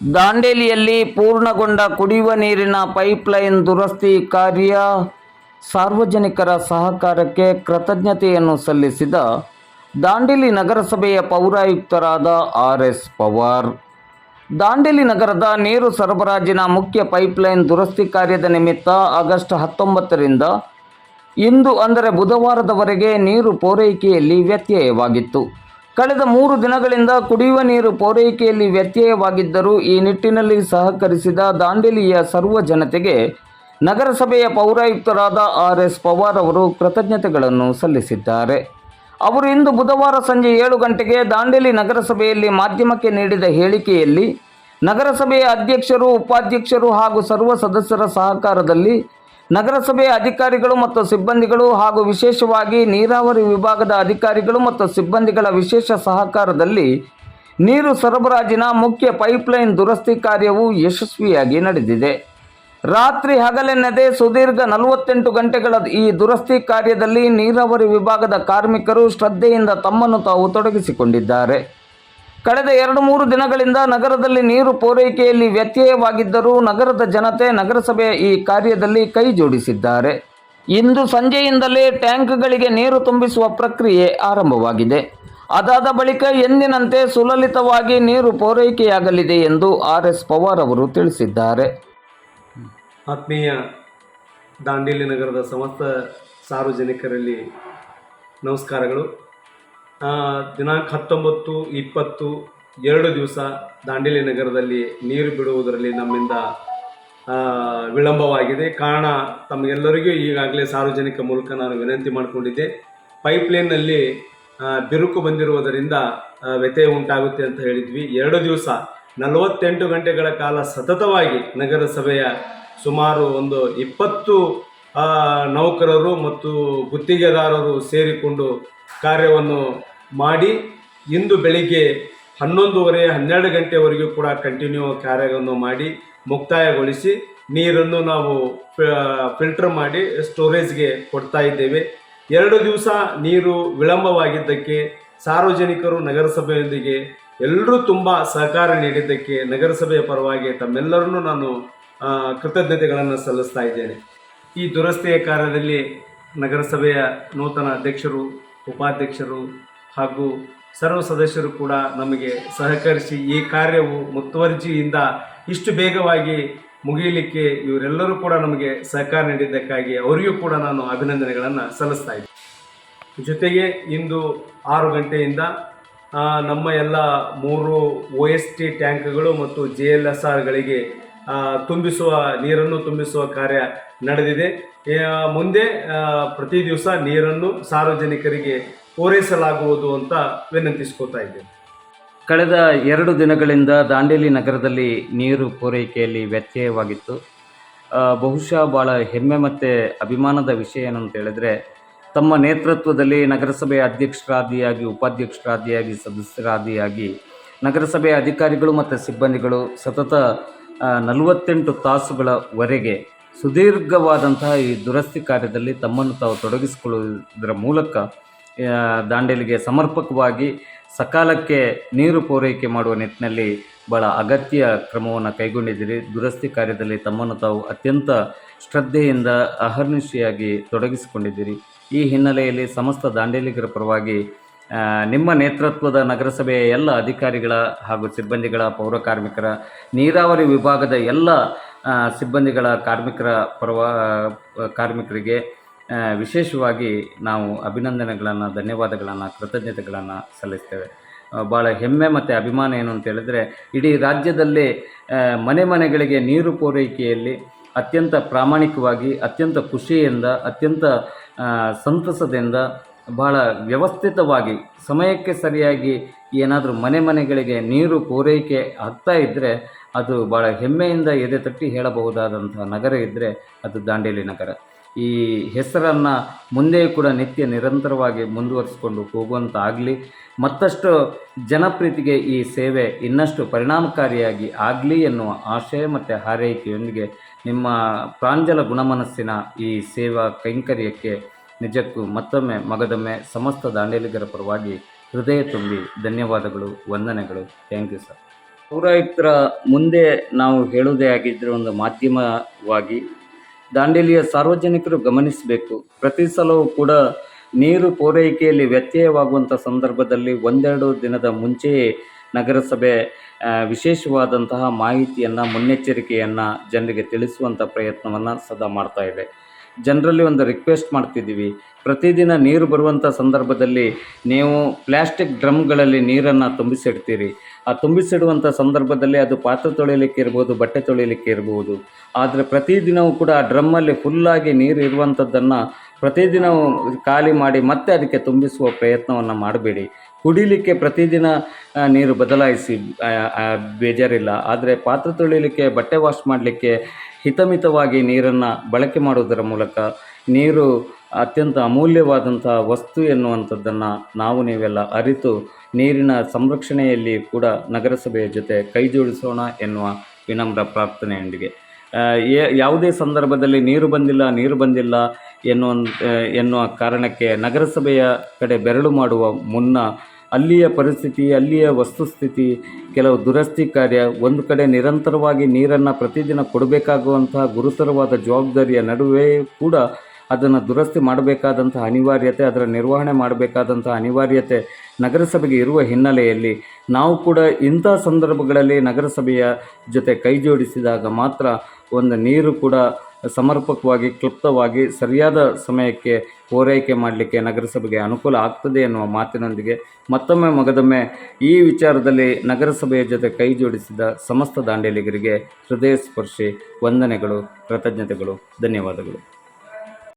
ದಾಂಡೇಲಿಯಲ್ಲಿ ಪೂರ್ಣಗೊಂಡ ಕುಡಿಯುವ ನೀರಿನ ಪೈಪ್ಲೈನ್ ದುರಸ್ತಿ ಕಾರ್ಯ ಸಾರ್ವಜನಿಕರ ಸಹಕಾರಕ್ಕೆ ಕೃತಜ್ಞತೆಯನ್ನು ಸಲ್ಲಿಸಿದ ದಾಂಡೇಲಿ ನಗರಸಭೆಯ ಪೌರಾಯುಕ್ತರಾದ ಆರ್ ಎಸ್ ಪವಾರ್. ದಾಂಡೇಲಿ ನಗರದ ನೀರು ಸರಬರಾಜಿನ ಮುಖ್ಯ ಪೈಪ್ಲೈನ್ ದುರಸ್ತಿ ಕಾರ್ಯದ ನಿಮಿತ್ತ ಆಗಸ್ಟ್ ಹತ್ತೊಂಬತ್ತರಿಂದ ಇಂದು ಅಂದರೆ ಬುಧವಾರದವರೆಗೆ ನೀರು ಪೂರೈಕೆಯಲ್ಲಿ ವ್ಯತ್ಯಯವಾಗಿತ್ತು. ಕಳೆದ ಮೂರು ದಿನಗಳಿಂದ ಕುಡಿಯುವ ನೀರು ಪೂರೈಕೆಯಲ್ಲಿ ವ್ಯತ್ಯಯವಾಗಿದ್ದರೂ ಈ ನಿಟ್ಟಿನಲ್ಲಿ ಸಹಕರಿಸಿದ ದಾಂಡೇಲಿಯ ಸರ್ವ ಜನತೆಗೆ ನಗರಸಭೆಯ ಪೌರಾಯುಕ್ತರಾದ ಆರ್ ಎಸ್ ಪವಾರ್ ಅವರು ಕೃತಜ್ಞತೆಗಳನ್ನು ಸಲ್ಲಿಸಿದ್ದಾರೆ. ಅವರು ಇಂದು ಬುಧವಾರ ಸಂಜೆ ಏಳು ಗಂಟೆಗೆ ದಾಂಡೇಲಿ ನಗರಸಭೆಯಲ್ಲಿ ಮಾಧ್ಯಮಕ್ಕೆ ನೀಡಿದ ಹೇಳಿಕೆಯಲ್ಲಿ ನಗರಸಭೆಯ ಅಧ್ಯಕ್ಷರು, ಉಪಾಧ್ಯಕ್ಷರು ಹಾಗೂ ಸರ್ವ ಸದಸ್ಯರ ಸಹಕಾರದಲ್ಲಿ ನಗರಸಭೆಯ ಅಧಿಕಾರಿಗಳು ಮತ್ತು ಸಿಬ್ಬಂದಿಗಳು ಹಾಗೂ ವಿಶೇಷವಾಗಿ ನೀರಾವರಿ ವಿಭಾಗದ ಅಧಿಕಾರಿಗಳು ಮತ್ತು ಸಿಬ್ಬಂದಿಗಳ ವಿಶೇಷ ಸಹಕಾರದಲ್ಲಿ ನೀರು ಸರಬರಾಜಿನ ಮುಖ್ಯ ಪೈಪ್ಲೈನ್ ದುರಸ್ತಿ ಕಾರ್ಯವು ಯಶಸ್ವಿಯಾಗಿ ನಡೆದಿದೆ. ರಾತ್ರಿ ಹಗಲೆನ್ನದೆ ಸುದೀರ್ಘ ನಲವತ್ತೆಂಟು ಗಂಟೆಗಳ ಈ ದುರಸ್ತಿ ಕಾರ್ಯದಲ್ಲಿ ನೀರಾವರಿ ವಿಭಾಗದ ಕಾರ್ಮಿಕರು ಶ್ರದ್ಧೆಯಿಂದ ತಮ್ಮನ್ನು ತಾವು ತೊಡಗಿಸಿಕೊಂಡಿದ್ದಾರೆ. ಕಳೆದ ಎರಡು ಮೂರು ದಿನಗಳಿಂದ ನಗರದಲ್ಲಿ ನೀರು ಪೂರೈಕೆಯಲ್ಲಿ ವ್ಯತ್ಯಯವಾಗಿದ್ದರೂ ನಗರದ ಜನತೆ ನಗರಸಭೆಯ ಈ ಕಾರ್ಯದಲ್ಲಿ ಕೈ ಜೋಡಿಸಿದ್ದಾರೆ. ಇಂದು ಸಂಜೆಯಿಂದಲೇ ಟ್ಯಾಂಕ್ಗಳಿಗೆ ನೀರು ತುಂಬಿಸುವ ಪ್ರಕ್ರಿಯೆ ಆರಂಭವಾಗಿದೆ. ಅದಾದ ಬಳಿಕ ಎಂದಿನಂತೆ ಸುಲಲಿತವಾಗಿ ನೀರು ಪೂರೈಕೆಯಾಗಲಿದೆ ಎಂದು ಆರ್ ಎಸ್ ಪವಾರ್ ಅವರು ತಿಳಿಸಿದ್ದಾರೆ. ಆತ್ಮೀಯ ದಾಂಡೇಲಿ ನಗರದ ಸಮಸ್ತ ಸಾರ್ವಜನಿಕರಲ್ಲಿ ನಮಸ್ಕಾರಗಳು. ದಿನಾಂಕ ಹತ್ತೊಂಬತ್ತು, ಇಪ್ಪತ್ತು, ಎರಡು ದಿವಸ ದಾಂಡೇಲಿ ನಗರದಲ್ಲಿ ನೀರು ಬಿಡುವುದರಲ್ಲಿ ನಮ್ಮಿಂದ ವಿಳಂಬವಾಗಿದೆ. ಕಾರಣ ತಮಗೆಲ್ಲರಿಗೂ ಈಗಾಗಲೇ ಸಾರ್ವಜನಿಕ ಮೂಲಕ ನಾನು ವಿನಂತಿ ಮಾಡಿಕೊಂಡಿದ್ದೆ. ಪೈಪ್ಲೈನ್ನಲ್ಲಿ ಬಿರುಕು ಬಂದಿರುವುದರಿಂದ ವ್ಯತ್ಯಯ ಉಂಟಾಗುತ್ತೆ ಅಂತ ಹೇಳಿದ್ವಿ. ಎರಡು ದಿವಸ, ನಲವತ್ತೆಂಟು ಗಂಟೆಗಳ ಕಾಲ ಸತತವಾಗಿ ನಗರಸಭೆಯ ಸುಮಾರು ಒಂದು ಇಪ್ಪತ್ತು ನೌಕರರು ಮತ್ತು ಗುತ್ತಿಗೆದಾರರು ಸೇರಿಕೊಂಡು ಕಾರ್ಯವನ್ನು ಮಾಡಿ ಇಂದು ಬೆಳಿಗ್ಗೆ ಹನ್ನೊಂದುವರೆ, ಹನ್ನೆರಡು ಗಂಟೆವರೆಗೂ ಕೂಡ ಕಂಟಿನ್ಯೂ ಕಾರ್ಯವನ್ನು ಮಾಡಿ ಮುಕ್ತಾಯಗೊಳಿಸಿ ನೀರನ್ನು ನಾವು ಫಿಲ್ಟರ್ ಮಾಡಿ ಸ್ಟೋರೇಜ್ಗೆ ಕೊಡ್ತಾ ಇದ್ದೇವೆ. ಎರಡು ದಿವಸ ನೀರು ವಿಳಂಬವಾಗಿದ್ದಕ್ಕೆ ಸಾರ್ವಜನಿಕರು ನಗರಸಭೆಯೊಂದಿಗೆ ಎಲ್ಲರೂ ತುಂಬ ಸಹಕಾರ ನೀಡಿದ್ದಕ್ಕೆ ನಗರಸಭೆಯ ಪರವಾಗಿ ತಮ್ಮೆಲ್ಲರನ್ನೂ ನಾನು ಕೃತಜ್ಞತೆಗಳನ್ನು ಸಲ್ಲಿಸ್ತಾ ಇದ್ದೇನೆ. ಈ ದುರಸ್ತಿಯ ಕಾರ್ಯದಲ್ಲಿ ನಗರಸಭೆಯ ನೂತನ ಅಧ್ಯಕ್ಷರು, ಉಪಾಧ್ಯಕ್ಷರು ಹಾಗೂ ಸರ್ವ ಸದಸ್ಯರು ಕೂಡ ನಮಗೆ ಸಹಕರಿಸಿ ಈ ಕಾರ್ಯವು ಮುತುವರ್ಜಿಯಿಂದ ಇಷ್ಟು ಬೇಗವಾಗಿ ಮುಗಿಯಲಿಕ್ಕೆ ಇವರೆಲ್ಲರೂ ಕೂಡ ನಮಗೆ ಸಹಕಾರ ನೀಡಿದ್ದಕ್ಕಾಗಿ ಅವರಿಗೂ ಕೂಡ ನಾನು ಅಭಿನಂದನೆಗಳನ್ನು ಸಲ್ಲಿಸ್ತಾ ಇದ್ದೀನಿ. ಜೊತೆಗೆ ಇಂದು ಆರು ಗಂಟೆಯಿಂದ ನಮ್ಮ ಎಲ್ಲ ಮೂರು ಒ ಎಸ್ ಟಿ ಟ್ಯಾಂಕ್ಗಳು ಮತ್ತು ಜೆ ಎಲ್ ಎಸ್ ಆರ್ಗಳಿಗೆ ತುಂಬಿಸುವ, ನೀರನ್ನು ತುಂಬಿಸುವ ಕಾರ್ಯ ನಡೆದಿದೆ. ಮುಂದೆ ಪ್ರತಿ ದಿವಸ ನೀರನ್ನು ಸಾರ್ವಜನಿಕರಿಗೆ ಪೂರೈಸಲಾಗುವುದು ಅಂತ ವಿನಂತಿಸ್ಕೋತಾ ಇದ್ದೇನೆ. ಕಳೆದ ಎರಡು ದಿನಗಳಿಂದ ದಾಂಡೇಲಿ ನಗರದಲ್ಲಿ ನೀರು ಪೂರೈಕೆಯಲ್ಲಿ ವ್ಯತ್ಯಯವಾಗಿತ್ತು. ಬಹುಶಃ ಭಾಳ ಹೆಮ್ಮೆ ಮತ್ತು ಅಭಿಮಾನದ ವಿಷಯ ಏನಂತ ಹೇಳಿದ್ರೆ, ತಮ್ಮ ನೇತೃತ್ವದಲ್ಲಿ ನಗರಸಭೆ ಅಧ್ಯಕ್ಷರಾದಿಯಾಗಿ, ಉಪಾಧ್ಯಕ್ಷರಾದಿಯಾಗಿ, ಸದಸ್ಯರಾದಿಯಾಗಿ ನಗರಸಭೆಯ ಅಧಿಕಾರಿಗಳು ಮತ್ತು ಸಿಬ್ಬಂದಿಗಳು ಸತತ ನಲವತ್ತೆಂಟು ತಾಸುಗಳವರೆಗೆ ಸುದೀರ್ಘವಾದಂತಹ ಈ ದುರಸ್ತಿ ಕಾರ್ಯದಲ್ಲಿ ತಮ್ಮನ್ನು ತಾವು ತೊಡಗಿಸಿಕೊಳ್ಳುವುದರ ಮೂಲಕ ದಾಂಡೇಲಿಗೆ ಸಮರ್ಪಕವಾಗಿ ಸಕಾಲಕ್ಕೆ ನೀರು ಪೂರೈಕೆ ಮಾಡುವ ನಿಟ್ಟಿನಲ್ಲಿ ಭಾಳ ಅಗತ್ಯ ಕ್ರಮವನ್ನು ಕೈಗೊಂಡಿದ್ದೀರಿ. ದುರಸ್ತಿ ಕಾರ್ಯದಲ್ಲಿ ತಮ್ಮನ್ನು ತಾವು ಅತ್ಯಂತ ಶ್ರದ್ಧೆಯಿಂದ ಅಹರ್ನಿಶಿಯಾಗಿ ತೊಡಗಿಸಿಕೊಂಡಿದ್ದೀರಿ. ಈ ಹಿನ್ನೆಲೆಯಲ್ಲಿ ಸಮಸ್ತ ದಾಂಡೇಲಿಗರ ಪರವಾಗಿ ನಿಮ್ಮ ನೇತೃತ್ವದ ನಗರಸಭೆಯ ಎಲ್ಲ ಅಧಿಕಾರಿಗಳ ಹಾಗೂ ಸಿಬ್ಬಂದಿಗಳ, ಪೌರ ಕಾರ್ಮಿಕರ, ನೀರಾವರಿ ವಿಭಾಗದ ಎಲ್ಲ ಸಿಬ್ಬಂದಿಗಳ ಕಾರ್ಮಿಕರ ಪರವ ಕಾರ್ಮಿಕರಿಗೆ ವಿಶೇಷವಾಗಿ ನಾವು ಅಭಿನಂದನೆಗಳನ್ನು, ಧನ್ಯವಾದಗಳನ್ನು, ಕೃತಜ್ಞತೆಗಳನ್ನು ಸಲ್ಲಿಸ್ತೇವೆ. ಭಾಳ ಹೆಮ್ಮೆ ಮತ್ತು ಅಭಿಮಾನ ಏನು ಅಂತ ಹೇಳಿದರೆ, ಇಡೀ ರಾಜ್ಯದಲ್ಲಿ ಮನೆ ಮನೆಗಳಿಗೆ ನೀರು ಪೂರೈಕೆಯಲ್ಲಿ ಅತ್ಯಂತ ಪ್ರಾಮಾಣಿಕವಾಗಿ, ಅತ್ಯಂತ ಖುಷಿಯಿಂದ, ಅತ್ಯಂತ ಸಂತಸದಿಂದ ಭಾಳ ವ್ಯವಸ್ಥಿತವಾಗಿ, ಸಮಯಕ್ಕೆ ಸರಿಯಾಗಿ ಏನಾದರೂ ಮನೆ ಮನೆಗಳಿಗೆ ನೀರು ಪೂರೈಕೆ ಆಗ್ತಾ ಇದ್ದರೆ ಅದು ಭಾಳ ಹೆಮ್ಮೆಯಿಂದ ಎದೆ ತಟ್ಟಿ ಹೇಳಬಹುದಾದಂಥ ನಗರ ಇದ್ದರೆ ಅದು ದಾಂಡೇಲಿ ನಗರ. ಈ ಹೆಸರನ್ನು ಮುಂದೆ ಕೂಡ ನಿತ್ಯ ನಿರಂತರವಾಗಿ ಮುಂದುವರಿಸಿಕೊಂಡು ಹೋಗುವಂತಾಗಲಿ, ಮತ್ತಷ್ಟು ಜನಪ್ರೀತಿಗೆ ಈ ಸೇವೆ ಇನ್ನಷ್ಟು ಪರಿಣಾಮಕಾರಿಯಾಗಿ ಆಗಲಿ ಎನ್ನುವ ಆಶಯ ಮತ್ತು ಹಾರೈಕೆಯೊಂದಿಗೆ ನಿಮ್ಮ ಪ್ರಾಂಜಲ ಗುಣಮನಸ್ಸಿನ ಈ ಸೇವಾ ಕೈಂಕರ್ಯಕ್ಕೆ ನಿಜಕ್ಕೂ ಮತ್ತೊಮ್ಮೆ ಮಗದೊಮ್ಮೆ ಸಮಸ್ತ ದಾಂಡೇಲಿಗರ ಪರವಾಗಿ ಹೃದಯ ತುಂಬಿ ಧನ್ಯವಾದಗಳು, ವಂದನೆಗಳು. Thank you sir. ಪೌರಾಯುಕ್ತರ ಮುಂದೆ ನಾವು ಹೇಳುವುದೇ ಆಗಿದ್ದರೆ ಒಂದು ಮಾಧ್ಯಮವಾಗಿ ದಾಂಡೇಲಿಯ ಸಾರ್ವಜನಿಕರು ಗಮನಿಸಬೇಕು. ಪ್ರತಿ ಸಲವೂ ಕೂಡ ನೀರು ಪೂರೈಕೆಯಲ್ಲಿ ವ್ಯತ್ಯಯವಾಗುವಂಥ ಸಂದರ್ಭದಲ್ಲಿ ಒಂದೆರಡು ದಿನದ ಮುಂಚೆಯೇ ನಗರಸಭೆ ವಿಶೇಷವಾದಂತಹ ಮಾಹಿತಿಯನ್ನು, ಮುನ್ನೆಚ್ಚರಿಕೆಯನ್ನು ಜನರಿಗೆ ತಿಳಿಸುವಂಥ ಪ್ರಯತ್ನವನ್ನು ಸದಾ ಮಾಡ್ತಾ ಇದೆ. ಜನರಲ್ಲಿ ಒಂದು ರಿಕ್ವೆಸ್ಟ್ ಮಾಡ್ತಿದ್ದೀವಿ. ಪ್ರತಿದಿನ ನೀರು ಬರುವಂಥ ಸಂದರ್ಭದಲ್ಲಿ ನೀವು ಪ್ಲ್ಯಾಸ್ಟಿಕ್ ಡ್ರಮ್ಗಳಲ್ಲಿ ನೀರನ್ನು ತುಂಬಿಸಿಡ್ತೀರಿ. ಆ ತುಂಬಿಸಿಡುವಂಥ ಸಂದರ್ಭದಲ್ಲಿ ಅದು ಪಾತ್ರೆ ತೊಳೆಯಲಿಕ್ಕೆ ಇರ್ಬೋದು, ಬಟ್ಟೆ ತೊಳೆಯಲಿಕ್ಕೆ ಇರ್ಬೋದು. ಆದರೆ ಪ್ರತಿದಿನವೂ ಕೂಡ ಆ ಡ್ರಮ್ಮಲ್ಲಿ ಫುಲ್ಲಾಗಿ ನೀರು ಇರುವಂಥದ್ದನ್ನು ಪ್ರತಿದಿನವೂ ಖಾಲಿ ಮಾಡಿ ಮತ್ತೆ ಅದಕ್ಕೆ ತುಂಬಿಸುವ ಪ್ರಯತ್ನವನ್ನು ಮಾಡಬೇಡಿ. ಕುಡಿಲಿಕ್ಕೆ ಪ್ರತಿದಿನ ನೀರು ಬದಲಾಯಿಸಿ ಬೇಜಾರಿಲ್ಲ. ಆದರೆ ಪಾತ್ರೆ ತೊಳಿಲಿಕ್ಕೆ, ಬಟ್ಟೆ ವಾಶ್ ಮಾಡಲಿಕ್ಕೆ ಹಿತಮಿತವಾಗಿ ನೀರನ್ನು ಬಳಕೆ ಮಾಡುವುದರ ಮೂಲಕ ನೀರು ಅತ್ಯಂತ ಅಮೂಲ್ಯವಾದಂಥ ವಸ್ತು ಎನ್ನುವಂಥದ್ದನ್ನು ನಾವು ನೀವೆಲ್ಲ ಅರಿತು ನೀರಿನ ಸಂರಕ್ಷಣೆಯಲ್ಲಿ ಕೂಡ ನಗರಸಭೆಯ ಜೊತೆ ಕೈ ಜೋಡಿಸೋಣ ಎನ್ನುವ ವಿನಮ್ರ ಪ್ರಾರ್ಥನೆಯೊಂದಿಗೆ. ಯಾವುದೇ ಸಂದರ್ಭದಲ್ಲಿ ನೀರು ಬಂದಿಲ್ಲ ನೀರು ಬಂದಿಲ್ಲ ಎನ್ನುವ ಎನ್ನುವ ಕಾರಣಕ್ಕೆ ನಗರಸಭೆಯ ಕಡೆ ಬೆರಳು ಮಾಡುವ ಮುನ್ನ ಅಲ್ಲಿಯ ಪರಿಸ್ಥಿತಿ, ಅಲ್ಲಿಯ ವಸ್ತುಸ್ಥಿತಿ, ಕೆಲವು ದುರಸ್ತಿ ಕಾರ್ಯ, ಒಂದು ಕಡೆ ನಿರಂತರವಾಗಿ ನೀರನ್ನು ಪ್ರತಿದಿನ ಕೊಡಬೇಕಾಗುವಂತಹ ಗುರುತರವಾದ ಜವಾಬ್ದಾರಿಯ ನಡುವೆ ಕೂಡ ಅದನ್ನು ದುರಸ್ತಿ ಮಾಡಬೇಕಾದಂಥ ಅನಿವಾರ್ಯತೆ, ಅದರ ನಿರ್ವಹಣೆ ಮಾಡಬೇಕಾದಂಥ ಅನಿವಾರ್ಯತೆ ನಗರಸಭೆಗೆ ಇರುವ ಹಿನ್ನೆಲೆಯಲ್ಲಿ ನಾವು ಕೂಡ ಇಂಥ ಸಂದರ್ಭಗಳಲ್ಲಿ ನಗರಸಭೆಯ ಜೊತೆ ಕೈ ಜೋಡಿಸಿದಾಗ ಮಾತ್ರ ಒಂದು ನೀರು ಕೂಡ ಸಮರ್ಪಕವಾಗಿ, ಕ್ಲುಪ್ತವಾಗಿ, ಸರಿಯಾದ ಸಮಯಕ್ಕೆ ಪೂರೈಕೆ ಮಾಡಲಿಕ್ಕೆ ನಗರಸಭೆಗೆ ಅನುಕೂಲ ಆಗ್ತದೆ ಎನ್ನುವ ಮಾತಿನೊಂದಿಗೆ ಮತ್ತೊಮ್ಮೆ ಮಗದೊಮ್ಮೆ ಈ ವಿಚಾರದಲ್ಲಿ ನಗರಸಭೆಯ ಜೊತೆ ಕೈ ಜೋಡಿಸಿದ ಸಮಸ್ತ ದಾಂಡೇಲಿಗರಿಗೆ ಹೃದಯ ಸ್ಪರ್ಶಿ ವಂದನೆಗಳು, ಕೃತಜ್ಞತೆಗಳು, ಧನ್ಯವಾದಗಳು.